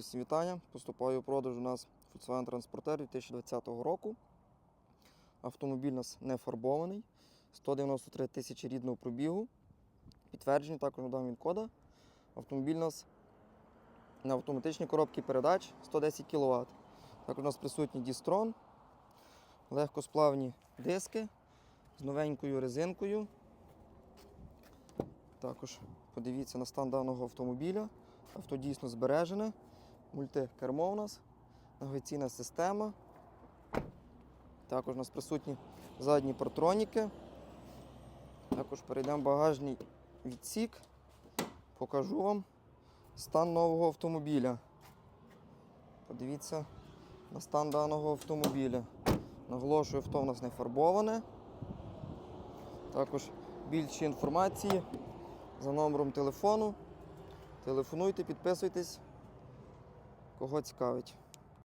Всім вітання. Поступає у продаж у нас Volkswagen Transporter 2020 року. Автомобіль у нас не фарбований. 193 тисячі рідного пробігу. Підтвердження, також надам він кода. Автомобіль у нас на автоматичній коробці передач 110 кВт. Також у нас присутній дістрон, легкосплавні диски з новенькою резинкою. Також подивіться на стан даного автомобіля. Авто дійсно збережене. Мультикермо у нас, навігаційна система. Також у нас присутні задні партроніки. Також перейдемо в багажний відсік. Покажу вам стан нового автомобіля. Подивіться на стан даного автомобіля. Наголошую, авто у нас не фарбоване. Також більше інформації за номером телефону. Телефонуйте, підписуйтесь, кого цікавить.